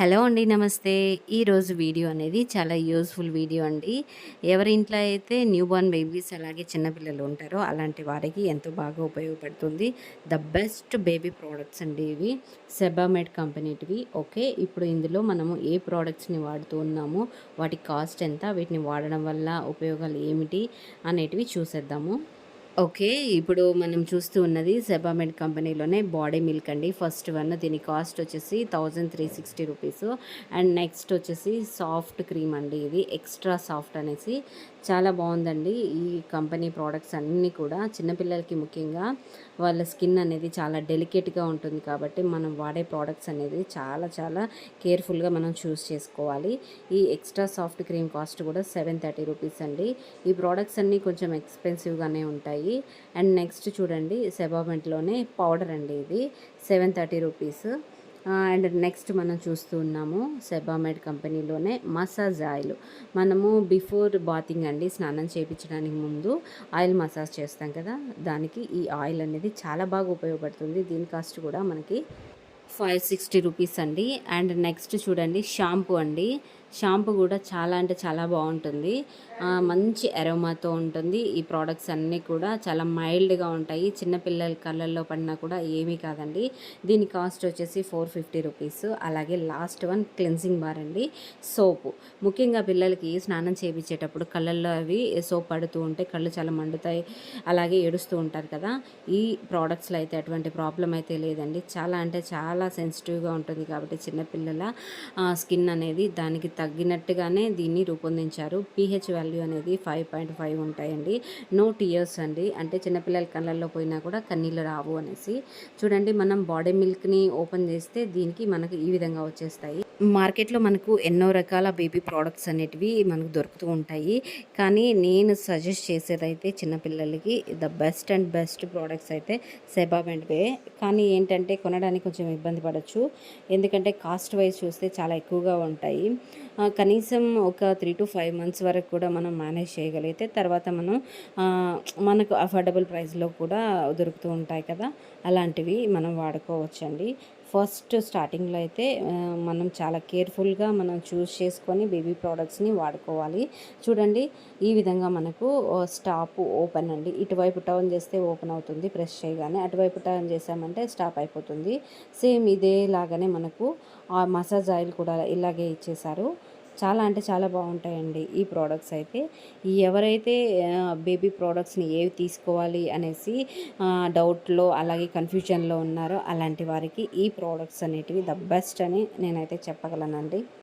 Hello అండి నమస్తే. ఈరోజు వీడియో అనేది చాలా యూస్ఫుల్ వీడియో అండి. ఎవరి ఇంట్లో అయితే న్యూ బోర్న్ బేబీస్ అలాగే చిన్నపిల్లలు ఉంటారో అలాంటి వారికి ఎంతో బాగా ఉపయోగపడుతుంది. ద బెస్ట్ బేబీ ప్రోడక్ట్స్ అండి ఇవి. సెబామెడ్ కంపెనీటివి. ఓకే ఇప్పుడు ఇందులో మనము ఏ ప్రోడక్ట్స్ని వాడుతూ ఉన్నామో వాటి కాస్ట్ ఎంత వీటిని వాడడం వల్ల ఉపయోగాలు ఏమిటి అనేటివి చూసేద్దాము. ఓకే. ఇప్పుడు మనం చూస్తూ ఉన్నది సెబామెడ్ కంపెనీలోనే బాడీ మిల్క్ అండి. ఫస్ట్ వన్ దీని కాస్ట్ వచ్చేసి thousand three sixty rupees and next వచ్చేసి సాఫ్ట్ క్రీమ్ అండి ఇది. ఎక్స్‌ట్రా సాఫ్ట్ అనేసి చాలా బాగుందండి ఈ కంపెనీ ప్రోడక్ట్స్ అన్నీ కూడా చిన్నపిల్లలకి ముఖ్యంగా వాళ్ళ స్కిన్ అనేది చాలా డెలికేట్‌గా ఉంటుంది కాబట్టి మనం వాడే ప్రోడక్ట్స్ అనేది చాలా చాలా కేర్‌ఫుల్‌గా మనం చూస్ చేసుకోవాలి. ఈ ఎక్స్‌ట్రా సాఫ్ట్ క్రీమ్ కాస్ట్ కూడా సెవెన్ థర్టీ రూపీస్ అండి. ఈ ప్రోడక్ట్స్ అన్నీ కొంచెం ఎక్స్‌పెన్సివ్‌గానే ఉంటాయి. అండ్ నెక్స్ట్ చూడండి సెబామెంట్లోనే పౌడర్ అండి ఇది seven thirty rupees. And next మనం చూస్తూ ఉన్నాము సెబామెడ్ కంపెనీలోనే మసాజ్ ఆయిల్. మనము బిఫోర్ బాతింగ్ అండి స్నానం చేయించడానికి ముందు ఆయిల్ మసాజ్ చేస్తాం కదా దానికి ఈ ఆయిల్ అనేది చాలా బాగా ఉపయోగపడుతుంది. దీని కాస్ట్ కూడా మనకి ఫైవ్ సిక్స్టీ రూపీస్ అండి. అండ్ నెక్స్ట్ చూడండి షాంపూ అండి. షాంపూ కూడా చాలా అంటే చాలా బాగుంటుంది. మంచి ఎరోమాతో ఉంటుంది. ఈ ప్రోడక్ట్స్ అన్నీ కూడా చాలా మైల్డ్గా ఉంటాయి. చిన్నపిల్లల కళ్ళల్లో పడినా కూడా ఏమీ కాదండి. దీని కాస్ట్ వచ్చేసి ఫోర్ ఫిఫ్టీ రూపీస్. అలాగే లాస్ట్ వన్ క్లెన్సింగ్ బార్ అండి. సోపు. ముఖ్యంగా పిల్లలకి స్నానం చేయించేటప్పుడు కళ్ళల్లో అవి సోప్ పడుతూ ఉంటే కళ్ళు చాలా మండుతాయి. అలాగే ఏడుస్తూ ఉంటారు కదా. ఈ ప్రోడక్ట్స్లో అయితే అటువంటి ప్రాబ్లం అయితే లేదండి. చాలా అంటే చాలా సెన్సిటివ్గా ఉంటుంది కాబట్టి చిన్నపిల్లల స్కిన్ అనేది దానికి తగ్గినట్టుగానే దీన్ని రూపొందించారు. పీహెచ్ వాల్యూ అనేది ఫైవ్ పాయింట్ ఫైవ్ ఉంటాయండి. నో టీయర్స్ అండి. అంటే చిన్నపిల్లల కళ్ళల్లో పోయినా కూడా కన్నీళ్ళు రావు అనేసి. చూడండి మనం బాడీ మిల్క్ని ఓపెన్ చేస్తే దీనికి మనకు ఈ విధంగా వచ్చేస్తాయి. మార్కెట్లో మనకు ఎన్నో రకాల బేబీ ప్రోడక్ట్స్ అనేటివి మనకు దొరుకుతూ ఉంటాయి. కానీ నేను సజెస్ట్ చేసేదైతే చిన్నపిల్లలకి the best and best products అయితే వే. కానీ ఏంటంటే కొనడానికి కొంచెం ఇబ్బంది పడవచ్చు ఎందుకంటే కాస్ట్ వైజ్ చూస్తే చాలా ఎక్కువగా ఉంటాయి. కనీసం ఒక త్రీ టు ఫైవ్ మంత్స్ వరకు కూడా మనం మేనేజ్ చేయగలిగితే తర్వాత మనం మనకు అఫోర్డబుల్ ప్రైస్లో కూడా దొరుకుతూ ఉంటాయి కదా. అలాంటివి మనం వాడుకోవచ్చండి. ఫస్ట్ స్టార్టింగ్లో అయితే మనం చాలా కేర్ఫుల్గా మనం చూస్ చేసుకొని బేబీ ప్రోడక్ట్స్ని వాడుకోవాలి. చూడండి ఈ విధంగా మనకు స్టాప్ ఓపెన్ అండి. ఇటువైపు టర్న్ చేస్తే ఓపెన్ అవుతుంది ప్రెస్ చేయగానే అటువైపు టర్న్ చేసామంటే స్టాప్ అయిపోతుంది. సేమ్ ఇదేలాగానే మనకు మసాజ్ ఆయిల్ కూడా ఇలాగే ఇచ్చేసారు చాలా అంటే చాలా బాగుంటాయండి ఈ ప్రోడక్ట్స్ అయితే. ఎవరైతే బేబీ ప్రోడక్ట్స్ని ఏవి తీసుకోవాలి అనేసి డౌట్లో అలాగే కన్ఫ్యూజన్లో ఉన్నారో అలాంటి వారికి ఈ ప్రోడక్ట్స్ అనేటివి ద బెస్ట్ అని నేనైతే చెప్పగలనండి.